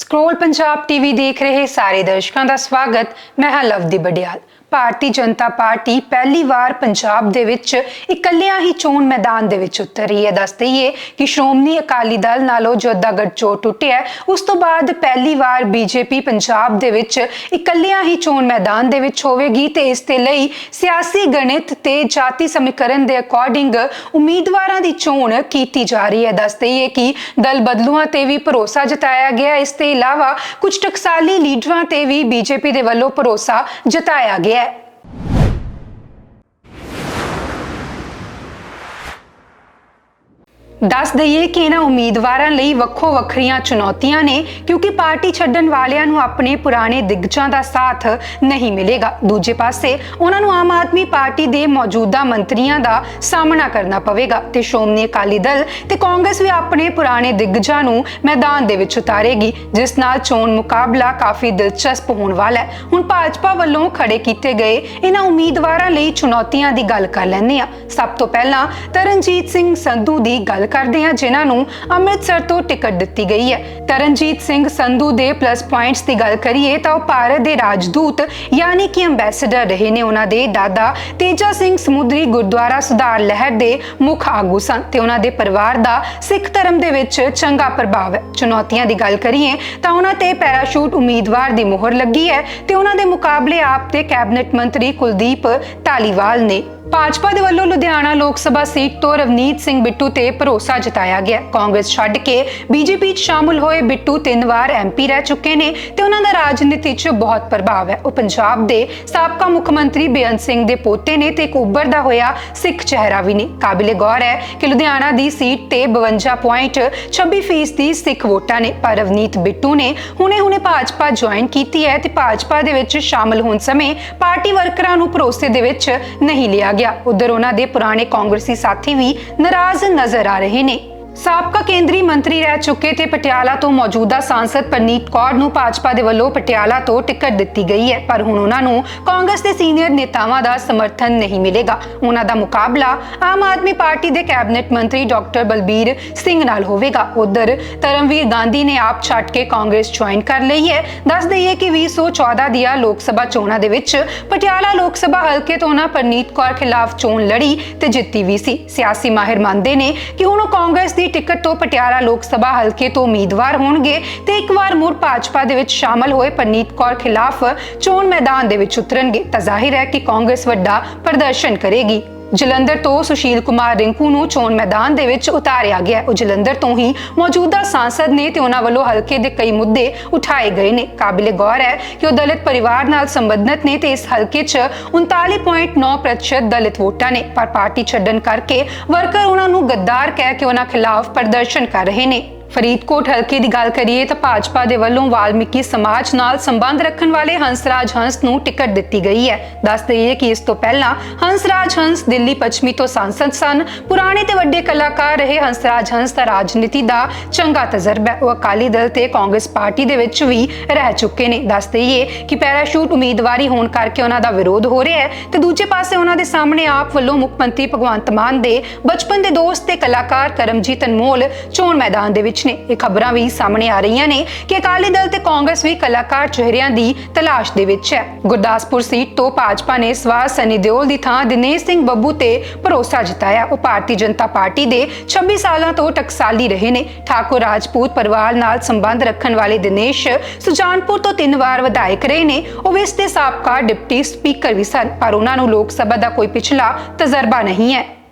Scroll Punjab TV ਦੇਖ ਰਹੇ ਸਾਰੇ ਦਰਸ਼ਕਾਂ ਦਾ ਸਵਾਗਤ। ਮੈਂ ਹਾਂ ਲਵਦੀ ਬਡਿਆਲ ਭਾਰਤੀ ਜਨਤਾ ਪਾਰਟੀ ਪਹਿਲੀ ਵਾਰ ਪੰਜਾਬ ਦੇ ਵਿੱਚ ਇਕੱਲਿਆਂ ਹੀ ਚੋਣ ਮੈਦਾਨ ਦੇ ਵਿੱਚ ਉਤਰੀ ਹੈ। ਦੱਸ ਦਈਏ ਕਿ ਸ਼੍ਰੋਮਣੀ ਅਕਾਲੀ ਦਲ ਨਾਲੋਂ ਜੋ ਅੱਧਾ ਗੱਠਜੋੜ ਟੁੱਟਿਆ, ਉਸ ਤੋਂ ਬਾਅਦ ਪਹਿਲੀ ਵਾਰ ਬੀਜੇਪੀ ਪੰਜਾਬ ਦੇ ਵਿੱਚ ਇਕੱਲਿਆਂ ਹੀ ਚੋਣ ਮੈਦਾਨ ਦੇ ਵਿੱਚ ਹੋਵੇਗੀ ਤੇ ਇਸ ਦੇ ਲਈ ਸਿਆਸੀ ਗਣਿਤ ਤੇ ਜਾਤੀ ਸਮੀਕਰਨ ਦੇ ਅਕੋਰਡਿੰਗ ਉਮੀਦਵਾਰਾਂ ਦੀ ਚੋਣ ਕੀਤੀ ਜਾ ਰਹੀ ਹੈ। ਦੱਸ ਦਈਏ ਕਿ ਦਲ ਬਦਲੂਆਂ ਤੇ ਵੀ ਭਰੋਸਾ ਜਤਾਇਆ ਗਿਆ। ਇਸ ਤੋਂ ਇਲਾਵਾ ਕੁਝ ਟਕਸਾਲੀ ਲੀਡਰਾਂ ਤੇ ਵੀ ਬੀਜੇਪੀ ਦੇ ਵੱਲੋਂ ਭਰੋਸਾ ਜਤਾਇਆ ਗਿਆ ਦੱਸ ਦਈਏ ਕਿ ਇਹਨਾਂ ਉਮੀਦਵਾਰਾਂ ਲਈ ਵੱਖੋ ਵੱਖਰੀਆਂ ਚੁਣੌਤੀਆਂ ਨੇ, ਕਿਉਂਕਿ ਪਾਰਟੀ ਛੱਡਣ ਵਾਲਿਆਂ ਨੂੰ ਆਪਣੇ ਪੁਰਾਣੇ ਦਿੱਗਜਾਂ ਦਾ ਸਾਥ ਨਹੀਂ ਮਿਲੇਗਾ। ਦੂਜੇ ਪਾਸੇ, ਉਹਨਾਂ ਨੂੰ ਆਮ ਆਦਮੀ ਪਾਰਟੀ ਦੇ ਮੌਜੂਦਾ ਮੰਤਰੀਆਂ ਦਾ ਸਾਹਮਣਾ ਕਰਨਾ ਪਵੇਗਾ ਤੇ ਸ਼੍ਰੋਮਣੀ ਅਕਾਲੀ ਦਲ ਤੇ ਕਾਂਗਰਸ ਵੀ ਆਪਣੇ ਪੁਰਾਣੇ ਦਿੱਗਜਾਂ ਨੂੰ ਮੈਦਾਨ ਦੇ ਵਿੱਚ ਉਤਾਰੇਗੀ, ਜਿਸ ਨਾਲ ਚੋਣ ਮੁਕਾਬਲਾ ਕਾਫੀ ਦਿਲਚਸਪ ਹੋਣ ਵਾਲਾ ਹੈ। ਹੁਣ ਭਾਜਪਾ ਵੱਲੋਂ ਖੜੇ ਕੀਤੇ ਗਏ ਇਹਨਾਂ ਉਮੀਦਵਾਰਾਂ ਲਈ ਚੁਣੌਤੀਆਂ ਦੀ ਗੱਲ ਕਰ ਲੈਂਦੇ ਹਾਂ। ਸਭ ਤੋਂ ਪਹਿਲਾਂ ਤਰਨਜੀਤ ਸਿੰਘ ਸੰਧੂ ਦੀ ਗੱਲ ਕਰਦੇ ਹਾਂ ਜਿਨ੍ਹਾਂ ਨੂੰ ਅੰਮ੍ਰਿਤਸਰ ਤੋਂ ਟਿਕਟ ਦਿੱਤੀ ਗਈ ਹੈ। ਤਰਨਜੀਤ ਸਿੰਘ ਸੰਧੂ ਦੇ ਪਲੱਸ ਪੁਆਇੰਟਸ ਦੀ ਗੱਲ ਕਰੀਏ ਤਾਂ ਉਹ ਭਾਰਤ ਦੇ ਰਾਜਦੂਤ ਯਾਨੀ ਕਿ ਅੰਬੈਸਡਰ ਰਹੇ ਨੇ। ਉਹਨਾਂ ਦੇ ਦਾਦਾ ਤੇਜਾ ਸਿੰਘ ਸਮੁੰਦਰੀ ਗੁਰਦੁਆਰਾ ਸੁਧਾਰ ਲਹਿਰ ਦੇ ਮੁੱਖ ਆਗੂ ਸਨ ਤੇ ਉਹਨਾਂ ਦੇ ਪਰਿਵਾਰ ਦਾ ਸਿੱਖ ਧਰਮ ਦੇ ਵਿੱਚ ਚੰਗਾ ਪ੍ਰਭਾਵ ਹੈ। ਚੁਣੌਤੀਆਂ ਦੀ ਗੱਲ ਕਰੀਏ ਤਾਂ ਉਹਨਾਂ ਤੇ ਪੈਰਾਸ਼ੂਟ ਉਮੀਦਵਾਰ ਦੀ ਮੋਹਰ ਲੱਗੀ ਹੈ ਤੇ ਉਹਨਾਂ ਦੇ ਮੁਕਾਬਲੇ ਆਪ ਦੇ ਕੈਬਨਿਟ ਮੰਤਰੀ ਕੁਲਦੀਪ ਢਾਲੀਵਾਲ ਨੇ ਭਾਜਪਾ ਦੇ ਵੱਲੋਂ ਲੁਧਿਆਣਾ ਲੋਕ ਸਭਾ ਸੀਟ ਤੋਂ ਰਵਨੀਤ ਸਿੰਘ ਬਿੱਟੂ ਤੇ ਭਰੋਸਾ ਜਤਾਇਆ ਗਿਆ। ਕਾਂਗਰਸ ਛੱਡ ਕੇ ਬੀਜੇਪੀ 'ਚ ਸ਼ਾਮਲ ਹੋਏ ਬਿੱਟੂ ਤਿੰਨ ਵਾਰ ਐਮਪੀ ਰਹਿ ਚੁੱਕੇ ਨੇ ਤੇ ਉਹਨਾਂ ਦਾ ਰਾਜਨੀਤੀ 'ਚ ਬਹੁਤ ਪ੍ਰਭਾਵ ਹੈ। ਉਹ ਪੰਜਾਬ ਦੇ ਸਾਬਕਾ ਮੁੱਖ ਮੰਤਰੀ ਬੇਅੰਤ ਸਿੰਘ ਦੇ ਪੋਤੇ ਨੇ ਤੇ ਇੱਕ ਉੱਭਰਦਾ ਹੋਇਆ ਸਿੱਖ ਚਿਹਰਾ ਵੀ ਨੇ। ਕਾਬਿਲੇ ਗੌਰ ਹੈ ਕਿ ਲੁਧਿਆਣਾ ਦੀ ਸੀਟ ਤੇ 52.26% ਫੀਸਦੀ ਸਿੱਖ ਵੋਟਾਂ ਨੇ, ਪਰ ਰਵਨੀਤ ਬਿੱਟੂ ਨੇ ਹੁਣੇ-ਹੁਣੇ ਭਾਜਪਾ ਜੁਆਇਨ ਕੀਤੀ ਹੈ ਤੇ ਭਾਜਪਾ ਦੇ ਵਿੱਚ ਸ਼ਾਮਲ ਹੋਣ ਸਮੇਂ ਪਾਰਟੀ ਵਰਕਰਾਂ ਨੂੰ ਭਰੋਸੇ ਦੇ ਵਿੱਚ ਨਹੀਂ ਲਿਆ ਗਿਆ। ਉਧਰ ਉਹਨਾਂ ਦੇ ਪੁਰਾਣੇ ਕਾਂਗਰਸੀ ਸਾਥੀ ਵੀ ਨਾਰਾਜ਼ ਨਜ਼ਰ ਆ ਰਹੇ ਨੇ। ਸਾਬਕਾ ਕੇਂਦਰੀ ਮੰਤਰੀ ਰਹਿ ਚੁੱਕੇ ਤੇ ਪਟਿਆਲਾ ਤੋਂ ਮੌਜੂਦਾ ਸਾਂਸਦ ਪਰਨੀਤ ਕੌਰ ਨੂੰ ਭਾਜਪਾ ਦੇ ਵੱਲੋਂ ਪਟਿਆਲਾ ਤੋਂ ਟਿਕਟ ਦਿੱਤੀ ਗਈ ਹੈ, ਪਰ ਹੁਣ ਉਹਨਾਂ ਨੂੰ ਕਾਂਗਰਸ ਦੇ ਸੀਨੀਅਰ ਨੇਤਾਵਾਂ ਦਾ ਸਮਰਥਨ ਨਹੀਂ ਮਿਲੇਗਾ। ਉਹਨਾਂ ਦਾ ਮੁਕਾਬਲਾ ਆਮ ਆਦਮੀ ਪਾਰਟੀ ਦੇ ਕੈਬਨਿਟ ਮੰਤਰੀ ਡਾਕਟਰ ਬਲਬੀਰ ਸਿੰਘ ਨਾਲ ਹੋਵੇਗਾ। ਉਧਰ ਧਰਮਵੀਰ ਗਾਂਧੀ ਨੇ ਆਪ ਛੱਡ ਕੇ ਕਾਂਗਰਸ ਜੁਆਇਨ ਕਰ ਲਈ ਹੈ। ਦੱਸ ਦਈਏ ਕਿ 2014 ਦੀਆਂ ਲੋਕ ਸਭਾ ਚੋਣਾਂ ਦੇ ਵਿੱਚ ਪਟਿਆਲਾ ਲੋਕ ਸਭਾ ਹਲਕੇ ਤੋਂ ਉਹਨਾਂ ਪਰਨੀਤ ਕੌਰ ਖਿਲਾਫ ਚੋਣ ਲੜੀ ਤੇ ਜਿੱਤੀ ਵੀ ਸੀ। ਸਿਆਸੀ ਮਾਹਿਰ ਮੰਨਦੇ ਨੇ ਕਿ ਹੁਣ ਉਹ ਕਾਂਗਰਸ ਦੀ ਟਿਕਟ ਤੋਂ ਪਟਿਆਲਾ ਲੋਕ ਸਭਾ ਹਲਕੇ ਤੋਂ ਉਮੀਦਵਾਰ ਹੋਣਗੇ ਤੇ ਇੱਕ ਵਾਰ ਮੁੜ ਭਾਜਪਾ ਦੇ ਵਿੱਚ ਸ਼ਾਮਲ ਹੋਏ ਪਰਨੀਤ ਕੌਰ ਖਿਲਾਫ ਚੋਣ ਮੈਦਾਨ ਦੇ ਵਿੱਚ ਉਤਰਨਗੇ। ਤਾਂ ਜ਼ਾਹਿਰ ਹੈ ਕਿ ਕਾਂਗਰਸ ਵੱਡਾ ਪ੍ਰਦਰਸ਼ਨ ਕਰੇਗੀ। ਜਲੰਧਰ ਤੋਂ ਸੁਸ਼ੀਲ ਕੁਮਾਰ ਰਿੰਕੂ ਨੂੰ ਚੋਣ ਮੈਦਾਨ ਦੇ ਵਿੱਚ ਉਤਾਰਿਆ ਗਿਆ ਉਹ ਜਲੰਧਰ ਤੋਂ ਹੀ ਮੌਜੂਦਾ ਸਾਂਸਦ ਨੇ ਤੇ ਉਹਨਾਂ ਵੱਲੋਂ ਹਲਕੇ ਦੇ ਕਈ ਮੁੱਦੇ ਉਠਾਏ ਗਏ ਨੇ। ਕਾਬਿਲੇ ਗੌਰ ਹੈ ਕਿ ਉਹ ਦਲਿਤ ਪਰਿਵਾਰ ਨਾਲ ਸੰਬੰਧਿਤ ਨੇ ਤੇ ਇਸ ਹਲਕੇ 'ਚ 39.9% ਦਲਿਤ ਵੋਟਾਂ ਨੇ। ਪਰ ਪਾਰਟੀ ਛੱਡਣ ਕਰਕੇ ਵਰਕਰ ਉਹਨਾਂ ਨੂੰ ਗੱਦਾਰ ਕਹਿ ਕੇ ਉਹਨਾਂ ਖਿਲਾਫ ਪ੍ਰਦਰਸ਼ਨ ਕਰ ਰਹੇ ਨੇ। ਫਰੀਦਕੋਟ ਹਲਕੇ ਦੀ ਗੱਲ ਕਰੀਏ ਤਾਂ ਭਾਜਪਾ ਦੇ ਵੱਲੋਂ ਵਾਲਮੀਕੀ ਸਮਾਜ ਨਾਲ ਸੰਬੰਧ ਰੱਖਣ ਵਾਲੇ ਹੰਸਰਾਜ ਹੰਸ ਨੂੰ ਟਿਕਟ ਦਿੱਤੀ ਗਈ ਹੈ। ਦੱਸ ਦਈਏ ਕਿ ਇਸ ਤੋਂ ਪਹਿਲਾਂ ਹੰਸਰਾਜ ਹੰਸ ਦਿੱਲੀ ਪੱਛਮੀ ਤੋਂ ਸੰਸਦ ਸਨ। ਪੁਰਾਣੇ ਤੇ ਵੱਡੇ ਕਲਾਕਾਰ ਰਹੇ ਹੰਸਰਾਜ ਹੰਸ ਦਾ ਰਾਜਨੀਤੀ ਦਾ ਚੰਗਾ ਤਜਰਬਾ ਉਹ ਅਕਾਲੀ ਦਲ ਤੇ ਕਾਂਗਰਸ ਪਾਰਟੀ ਦੇ ਵਿੱਚ ਵੀ ਰਹਿ ਚੁੱਕੇ ਨੇ। ਦੱਸ ਦਈਏ ਕਿ ਪੈਰਾਸ਼ੂਟ ਉਮੀਦਵਾਰੀ ਹੋਣ ਕਰਕੇ ਉਹਨਾਂ ਦਾ ਵਿਰੋਧ ਹੋ ਰਿਹਾ ਹੈ ਤੇ ਦੂਜੇ ਪਾਸੇ ਉਹਨਾਂ ਦੇ ਸਾਹਮਣੇ ਆਪ ਵੱਲੋਂ ਮੁੱਖ ਮੰਤਰੀ ਭਗਵੰਤ ਮਾਨ ਦੇ ਬਚਪਨ ਦੇ ਦੋਸਤ ਤੇ ਕਲਾਕਾਰ ਕਰਮਜੀਤ ਅਨਮੋਲ ਚੋਣ ਮੈਦਾਨ ਦੇ ਵਿੱਚ ਨੇ ਇਹ ਖਬਰਾਂ ਵੀ ਸਾਹਮਣੇ ਆ ਰਹੀਆਂ ਨੇ ਕਿ ਅਕਾਲੀ ਦਲ ਤੇ ਕਾਂਗਰਸ ਵੀ ਕਲਾਕਾਰ ਚਿਹਰਿਆਂ ਦੀ ਤਲਾਸ਼ ਦੇ ਵਿੱਚ ਹੈ। ਗੁਰਦਾਸਪੁਰ ਸੀਟ ਤੋਂ ਭਾਜਪਾ ਨੇ ਸਵਾਰ ਸਨੀ ਦਿਓਲ ਦੀ ਥਾਂ ਦਿਨੇਸ਼ ਸਿੰਘ ਬੱਬੂ ਤੇ ਭਰੋਸਾ ਜਤਾਇਆ। ਉਹ ਭਾਰਤੀ ਜਨਤਾ ਪਾਰਟੀ ਦੇ 26 ਸਾਲਾਂ ਤੋਂ ਟਕਸਾਲੀ ਰਹੇ ਨੇ। ਠਾਕੁਰ ਰਾਜਪੂਤ ਪਰਿਵਾਰ ਨਾਲ ਸੰਬੰਧ ਰੱਖਣ ਵਾਲੇ ਦਿਨੇਸ਼ ਸੁਜਾਨਪੁਰ ਤੋਂ ਤਿੰਨ ਵਾਰ ਵਿਧਾਇਕ ਰਹੇ ਨੇ। ਉਹ ਇਸ ਦੇ ਸਾਬਕਾ ਡਿਪਟੀ ਸਪੀਕਰ ਵੀ ਸਨ, ਪਰ ਉਹਨਾਂ ਨੂੰ ਲੋਕ ਸਭਾ ਦਾ ਕੋਈ ਪਿਛਲਾ ਤਜਰਬਾ ਨਹੀਂ ਹੈ।